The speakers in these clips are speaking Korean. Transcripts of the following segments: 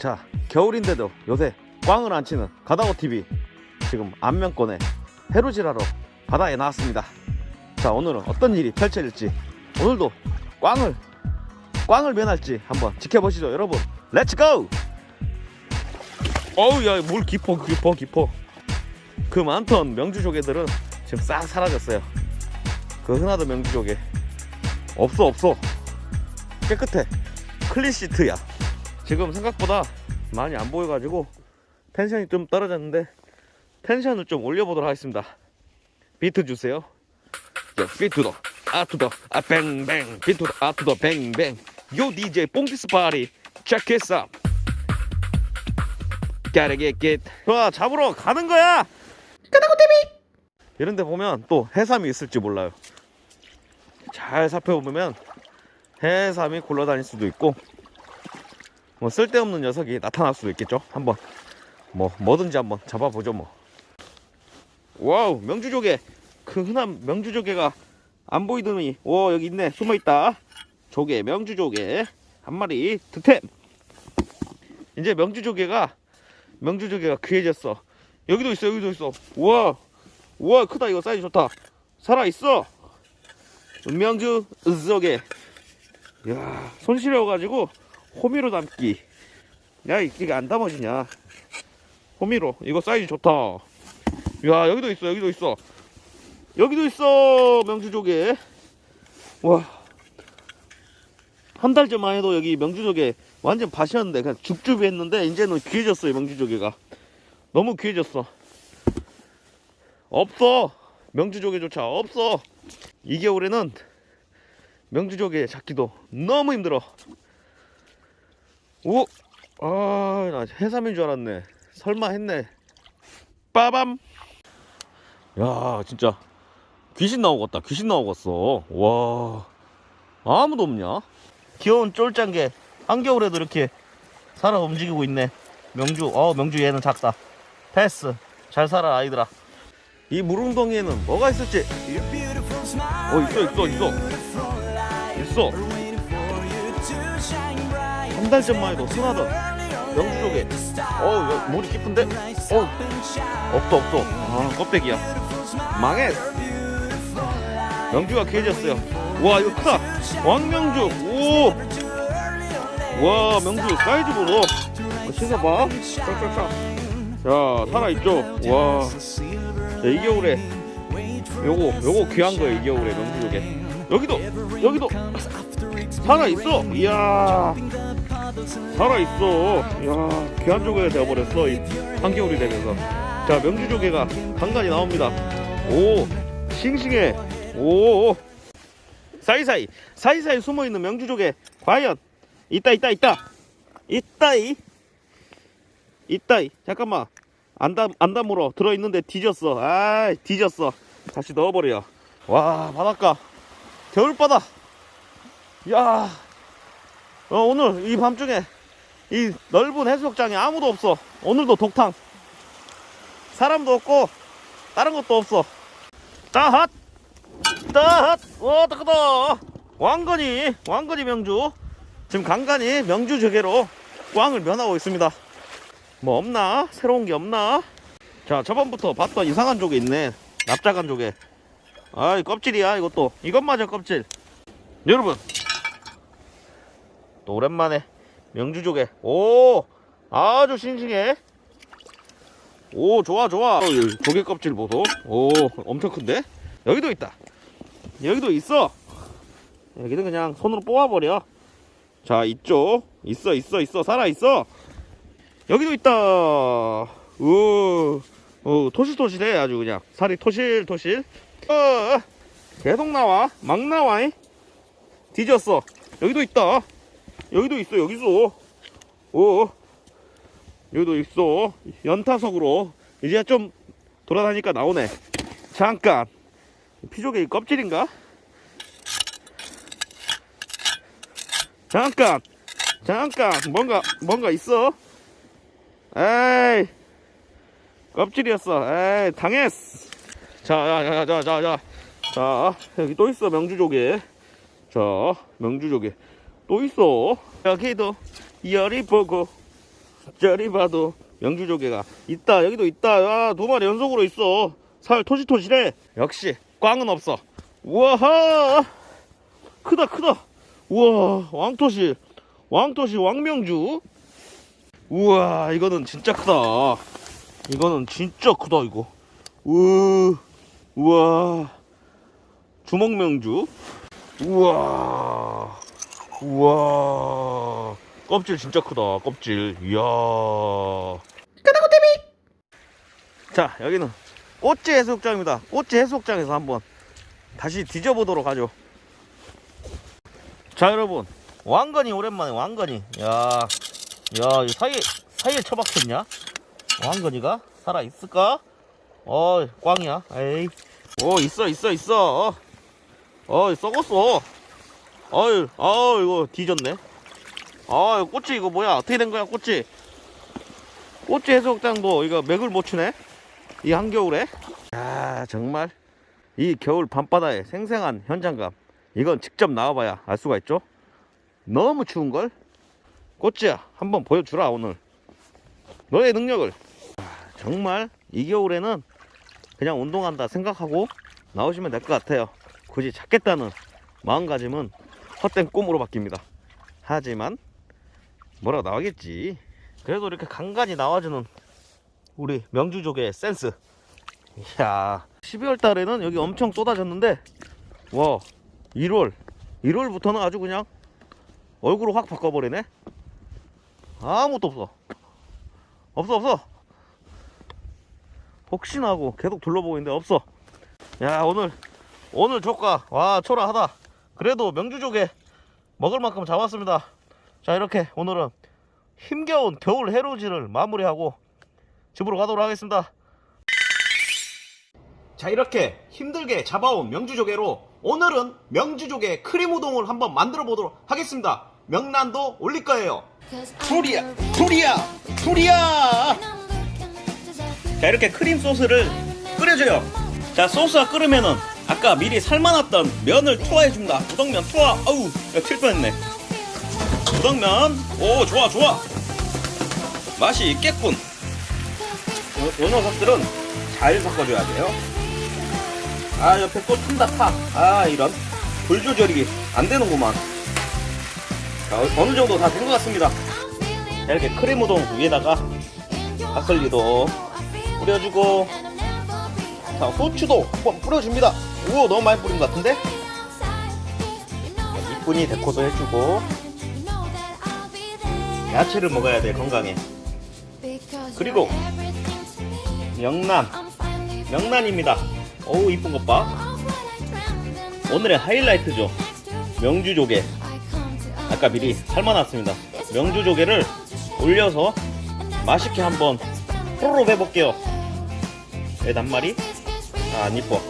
자, 겨울인데도 요새 꽝을 안 치는 가다고 TV 지금 안면권에 해루질하러 바다에 나왔습니다. 자, 오늘은 어떤 일이 펼쳐질지 오늘도 꽝을 꽝을 면할지 한번 지켜보시죠, 여러분. 렛츠 고! 어우, 야, 물 깊어, 깊어, 깊어. 그 많던 명주 조개들은 지금 싹 사라졌어요. 그 흔하던 명주 조개 없어, 없어. 깨끗해. 클린 시트야. 지금 생각보다 많이 안 보여가지고 텐션이 좀 떨어졌는데 텐션을 좀 올려보도록 하겠습니다. 비트 주세요. 자, 비트도 아투더 아 뱅뱅 비트도 아투더 뱅뱅 요 DJ 뽕디스 파리 check this out. Gotta get get. 좋아 잡으러 가는 거야. 가다고 TV. 이런 데 보면 또 해삼이 있을지 몰라요. 잘 살펴보면 해삼이 굴러다닐 수도 있고 뭐 쓸데없는 녀석이 나타날 수도 있겠죠. 한번 뭐 뭐든지 한번 잡아보죠 뭐. 와우 명주조개 그 흔한 명주조개가 안 보이더니 오 여기 있네 숨어 있다. 조개 명주조개 한 마리 득템. 이제 명주조개가 명주조개가 귀해졌어. 여기도 있어 여기도 있어. 우와 우와 크다 이거 사이즈 좋다. 살아 있어. 명주 조개. 야, 손 시려가지고 호미로 담기. 야, 이게 안 담아지냐? 호미로. 이거 사이즈 좋다. 야, 여기도 있어, 여기도 있어. 여기도 있어, 명주조개. 와. 한 달 전만 해도 여기 명주조개 완전 밭이었는데, 그냥 죽죽이 했는데, 이제는 귀해졌어요, 명주조개가. 너무 귀해졌어. 없어. 명주조개조차 없어. 이 겨울에는 명주조개 잡기도 너무 힘들어. 오, 아, 나 해삼인 줄 알았네. 설마 했네. 빠밤. 야, 진짜 귀신 나오겠다. 귀신 나오겠어. 와, 아무도 없냐? 귀여운 쫄짱개 한겨울에도 이렇게 살아 움직이고 있네. 명주, 어, 명주 얘는 작다. 패스. 잘 살아 아이들아. 이 물웅덩이에는 뭐가 있을지. 어, 있어, 있어, 있어. 있어. 한달 전만 해도 순하던 명주 조개. 어우, 야, 물이 깊은데? 어우, 없어, 없어. 아, 껍데기야. 망했어. 명주가 귀해졌어요. 와, 이거 크다. 왕명주. 오! 와, 명주 사이즈 보소. 어, 씻어봐. 쫙쫙쫙. 자, 살아있죠? 와. 자, 이 겨울에 요거, 요거 귀한 거예요, 이 겨울에 명주 조개. 여기도, 여기도. 살아있어. 이야. 살아있어. 이야, 귀한 조개가 되어버렸어. 이 한겨울이 되면서. 자, 명주조개가 간간히 나옵니다. 오, 싱싱해. 오, 사이사이. 사이사이 숨어있는 명주조개. 과연. 있다, 있다, 있다. 있다이. 있다이. 잠깐만. 안담, 안담으로 들어있는데 뒤졌어. 아 뒤졌어. 다시 넣어버려. 와, 바닷가. 겨울바다. 야, 어, 오늘 이 밤중에 이 넓은 해수욕장에 아무도 없어. 오늘도 독탕. 사람도 없고 다른 것도 없어. 따핫, 따핫, 와 따끄다. 왕건이, 왕건이 명주. 지금 간간히 명주 조개로 꽝을 면하고 있습니다. 뭐 없나? 새로운 게 없나? 자, 저번부터 봤던 이상한 조개 있네. 납작한 조개. 아이 껍질이야 이것도. 이것마저 껍질. 여러분 또 오랜만에 명주조개 오! 아주 싱싱해. 오 좋아 좋아. 어, 조개 껍질 보소. 오 엄청 큰데? 여기도 있다. 여기도 있어. 여기는 그냥 손으로 뽑아버려. 자 이쪽. 있어 있어 있어. 살아있어. 여기도 있다. 우 어, 토실토실해 아주 그냥. 살이 토실토실. 어, 계속 나와. 막 나와 잉? 뒤졌어. 여기도 있다 여기도 있어 여기서. 오 여기도 있어. 연타석으로. 이제 좀 돌아다니까 나오네. 잠깐. 피조개 껍질인가? 잠깐. 잠깐. 뭔가 뭔가 있어? 에이. 껍질이었어. 에이 당했어. 자자자자자자. 자 여기 또 있어 명주조개. 자 명주조개 또 있어. 여기도 열이 보고 저리 봐도 명주 조개가 있다 여기도 있다. 야두 마리 연속으로 있어. 살 토실토실해 역시 꽝은 없어. 우와 크다 크다. 우와 왕토실 왕토실 왕명주. 우와 이거는 진짜 크다. 이거는 진짜 크다 이거. 우 우와. 주먹명주. 우와 우와. 껍질 진짜 크다 껍질. 이야. 자 여기는 꽃지 해수욕장입니다. 꽃지 해수욕장에서 한번 다시 뒤져보도록 하죠. 자 여러분. 왕건이 오랜만에 왕건이. 야야 이 사이에 사이에 처박혔냐? 왕건이가 살아 있을까? 어 꽝이야. 에이. 오 있어 있어 있어 어 썩었어 어이 아 이거 뒤졌네. 아 꽃이 이거 뭐야? 어떻게 된 거야 꽃이 꽃이 해수욕장도 이거 맥을 못 추네? 이 한겨울에? 야 정말 이 겨울 밤바다의 생생한 현장감. 이건 직접 나와봐야 알 수가 있죠? 너무 추운걸? 꽃이야 한번 보여주라 오늘. 너의 능력을. 아, 정말 이 겨울에는 그냥 운동한다 생각하고 나오시면 될 것 같아요. 굳이 찾겠다는 마음가짐은 헛된 꿈으로 바뀝니다. 하지만 뭐라고 나오겠지? 그래도 이렇게 간간히 나와주는 우리 명주족의 센스. 이야 12월 달에는 여기 엄청 쏟아졌는데 와 1월. 1월부터는 아주 그냥 얼굴을 확 바꿔버리네. 아무것도 없어. 없어 없어. 혹시나 하고 계속 둘러보고 있는데 없어. 야 오늘 오늘 조과 와 초라하다 그래도 명주족에 먹을 만큼 잡았습니다. 자 이렇게 오늘은 힘겨운 겨울 해루지를 마무리하고 집으로 가도록 하겠습니다. 자 이렇게 힘들게 잡아온 명주조개로 오늘은 명주조개 크림 우동을 한번 만들어 보도록 하겠습니다. 명란도 올릴 거예요. 투리야 투리야 투리야 자 이렇게 크림 소스를 끓여줘요. 자 소스가 끓으면은 아까 미리 삶아놨던 면을 투하해 줍니다. 우동면 투하. 아우 야, 튈 뻔했네. 우동면. 오 좋아 좋아. 맛이 있겠군. 요, 요 녀석들은 잘 섞어줘야 돼요. 아 옆에 또 튼다 타 아 이런. 불 조절이 안 되는구만. 자, 어- 어느 정도 다 된 것 같습니다. 자, 이렇게 크림 우동 위에다가 파슬리도 뿌려주고 자 후추도 한번 뿌려줍니다 우와 너무 많이 뿌린 것 같은데? 이쁜이 데코도 해주고 야채를 먹어야 돼 건강에. 그리고 명란. 명란입니다. 어우 이쁜 것봐. 오늘의 하이라이트죠. 명주조개. 아까 미리 삶아놨습니다. 명주조개를 올려서 맛있게 한번 호로록 해볼게요. 내 단말이? 아, 안 이뻐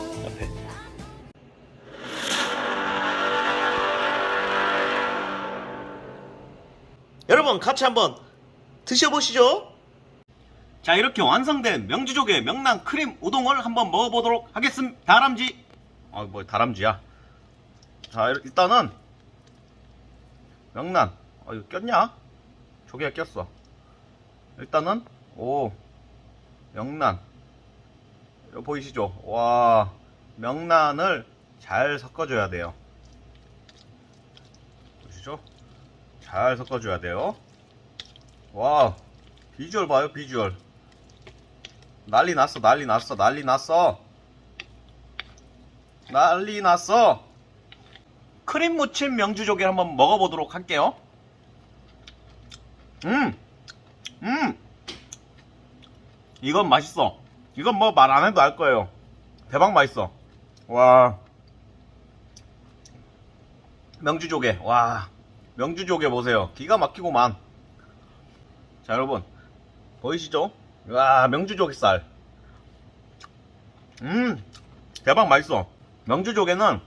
여러분 같이 한번 드셔보시죠. 자 이렇게 완성된 명주조개 명란 크림 우동을 한번 먹어보도록 하겠습니다. 다람쥐. 아뭐 다람쥐야. 자 일- 일단은 명란. 어 이거 꼈냐? 조개가 꼈어. 일단은 오 명란. 이거 보이시죠? 와 명란을 잘 섞어줘야 돼요 보시죠 잘 섞어줘야 돼요 와 비주얼 봐요 비주얼 난리 났어 난리 났어 난리 났어 난리 났어 크림 무침 명주조개 한번 먹어보도록 할게요 음 음. 이건 맛있어. 이건 뭐 말 안 해도 알 거예요. 대박 맛있어. 와. 명주조개. 와. 명주조개 보세요. 기가 막히고만. 자, 여러분. 보이시죠? 와, 명주조개 살. 음. 대박 맛있어. 명주조개는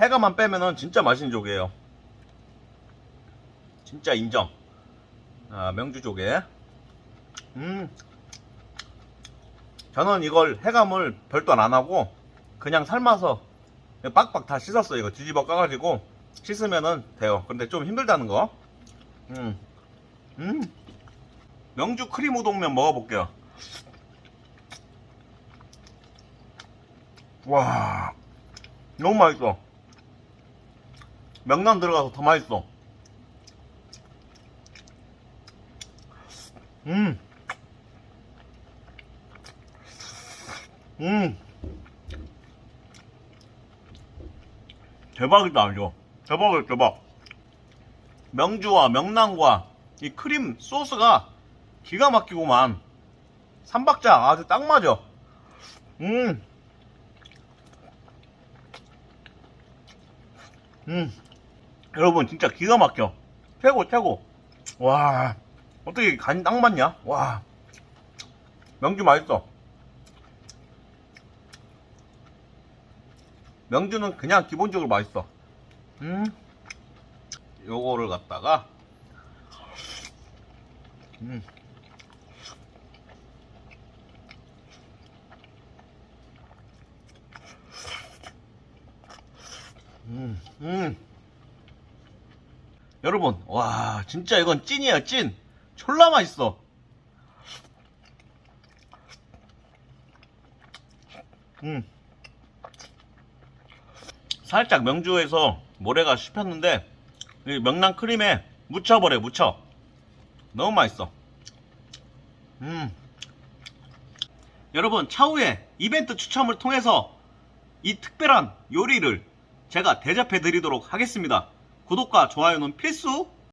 해가만 빼면은 진짜 맛있는 조개예요. 진짜 인정. 아, 명주조개. 음. 저는 이걸 해감을 별도 안 하고 그냥 삶아서 빡빡 다 씻었어요. 이거 뒤집어 까가지고 씻으면은 돼요. 근데 좀 힘들다는 거. 음. 음. 명주 크림 우동면 먹어볼게요. 와, 너무 맛있어. 명란 들어가서 더 맛있어. 음. 음. 대박이다, 이거. 대박이다, 대박. 명주와 명란과 이 크림 소스가 기가 막히고만. 삼박자 아주 딱 맞아. 음. 음. 여러분, 진짜 기가 막혀. 최고, 최고. 와. 어떻게 간이 딱 맞냐? 와. 명주 맛있어. 명주는 그냥 기본적으로 맛있어. 음. 요거를 갖다가 음. 음, 음. 여러분, 와, 진짜 이건 찐이야, 찐. 졸라 맛있어. 음. 살짝 명주에서 모래가 씹혔는데, 이 명란 크림에 묻혀버려, 묻혀. 너무 맛있어. 음. 여러분, 차후에 이벤트 추첨을 통해서 이 특별한 요리를 제가 대접해 드리도록 하겠습니다. 구독과 좋아요는 필수